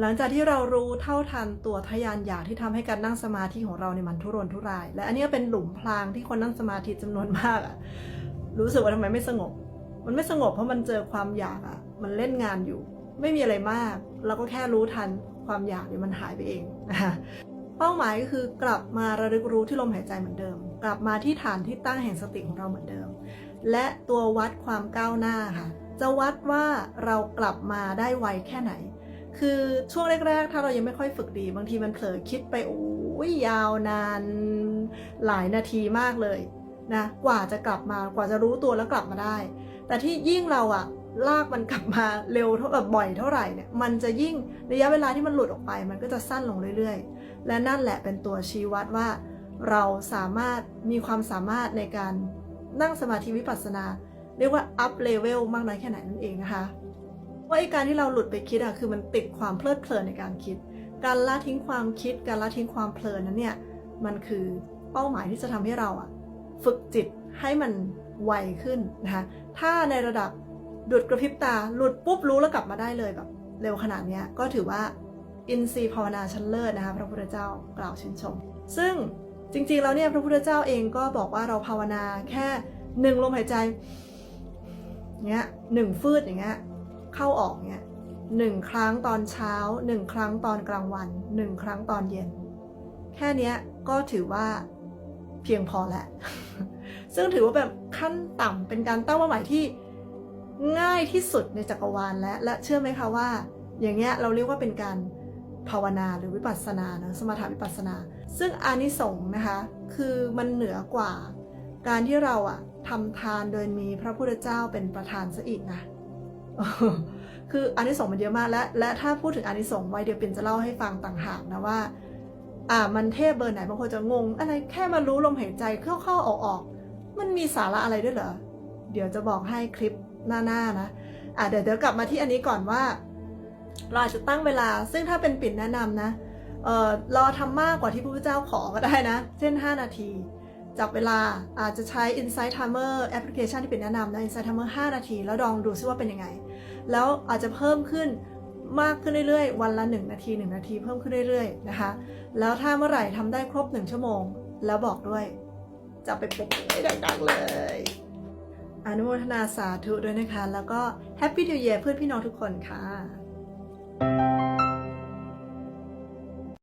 หลังจากที่เรารู้เท่าทันตัวทยานอยากที่ทำให้การนั่งสมาธิของเราเนี่ยมันทุรนทุราย และอันนี้ก็เป็นหลุมพรางที่คนนั่งสมาธิจำนวนมากอะรู้สึกว่าทำไมไม่สงบ มันไม่สงบเพราะมันเจอความอยากอะมันเล่นงานอยู่ ไม่มีอะไรมาก เราก็แค่รู้ทันความอยากเดี๋ยวมันหายไปเองนะคะเป้าหมายก็คือกลับมาระลึกรู้ที่ลมหายใจเหมือนเดิม กลับมาที่ฐานที่ตั้งแห่งสติของเราเหมือนเดิม และตัววัดความก้าวหน้าค่ะจะวัดว่าเรากลับมาได้ไวแค่ไหน คือช่วงแรก ๆ ถ้าเรายังไม่ค่อยฝึกดี บางทีมันเผลอคิดไปโอ้ยยาวนานหลายนาทีมากเลยนะกว่าจะกลับมากว่าจะรู้ตัวแล้วกลับมาได้ แต่ที่ยิ่งเราอะลากมันกลับมาเร็วเท่าแบบบ่อยเท่าไหร่เนี่ยมันจะยิ่งระยะเวลาที่มันหลุดออกไป มันก็จะสั้นลงเรื่อยๆ และนั่นแหละเป็นตัวชี้วัดว่า เราสามารถมีความสามารถในการนั่งสมาธิวิปัสสนา เรียกว่า up level มากน้อยแค่ไหนนั่นเองนะคะ ว่าไอการที่เราหลุดไปคิดอะคือมันติดความเพลิดเพลินในการคิด การละทิ้งความคิด การละทิ้งความเพลินนั้นเนี่ยมันคือเป้าหมายที่จะทำให้เราอะฝึกจิตให้มันไวขึ้นนะคะถ้าในระดับดุดกระพริบตาหลุดปุ๊บรู้แล้วกลับมาได้เลยแบบเร็วขนาดนี้ก็ถือว่าอินทรีย์ภาวนาชั้นเลิศนะคะพระพุทธเจ้ากล่าวชื่นชม ซึ่งจริงๆแล้วเนี่ยพระพุทธเจ้าเองก็บอกว่าเราภาวนาแค่หนึ่งลมหายใจเงี้ยหนึ่งฟืดอย่างเงี้ย เข้าออกเนี่ยหนึ่งครั้งตอนเช้าหนึ่งครั้งตอนกลางวันหนึ่งครั้งตอนเย็น แค่นี้ก็ถือว่าเพียงพอแหล้วซึ่งถือว่าแบบขั้นต่ำเป็นการตั้งเป้าหมายที่ง่ายที่สุดในจักรวาลและและเชื่อไหมคะว่า อย่างเงี้ยเราเรียกว่าเป็นการภาวนาหรือวิปัสสนานะสมถะวิปัสสนา ซึ่งอานิสงส์นะคะ คือมันเหนือกว่า การที่เราอะทำทานโดยมีพระพุทธเจ้าเป็นประธานซะอีกนะ คืออานิสงส์มันเยอะมากและและถ้าพูดถึงอานิสงส์ไว้เดี๋ยวปิ่นจะเล่าให้ฟังต่างหากนะว่า อ่ามันเทพเบอร์ไหนบางคนจะงง อะไรแค่มารู้ลมหายใจเข้าๆออกๆมันมีสาระอะไรด้วยเหรอเดี๋ยวจะบอกให้คลิปหน้าๆนะอ่าเดี๋ยวเดี๋ยวกลับมาที่อันนี้ก่อนว่า เราอาจจะตั้งเวลา ซึ่งถ้าเป็นปิ่นแนะนำนะเออรอทำมากกว่าที่พระพุทธเจ้าขอก็ได้นะ เช่น 5 นาที จับเวลาอาจจะใช้ Insight Timer แอปพลิเคชันที่เป็นแนะนำนะ Insight Timer 5 นาที แล้วลองดูซิว่าเป็นยังไง แล้วอาจจะเพิ่มขึ้นมากขึ้นเรื่อยๆ วันละ 1 นาที 1 นาทีเพิ่มขึ้นเรื่อยๆ นะคะ แล้วถ้าเมื่อไหร่ทำได้ครบ 1 ชั่วโมง แล้วบอกด้วยจะไปปลุกให้ดังๆเลย อนุโมทนาสาธุด้วยนะคะ แล้วก็ Happy New Year เพื่อนพี่น้องทุกคนค่ะ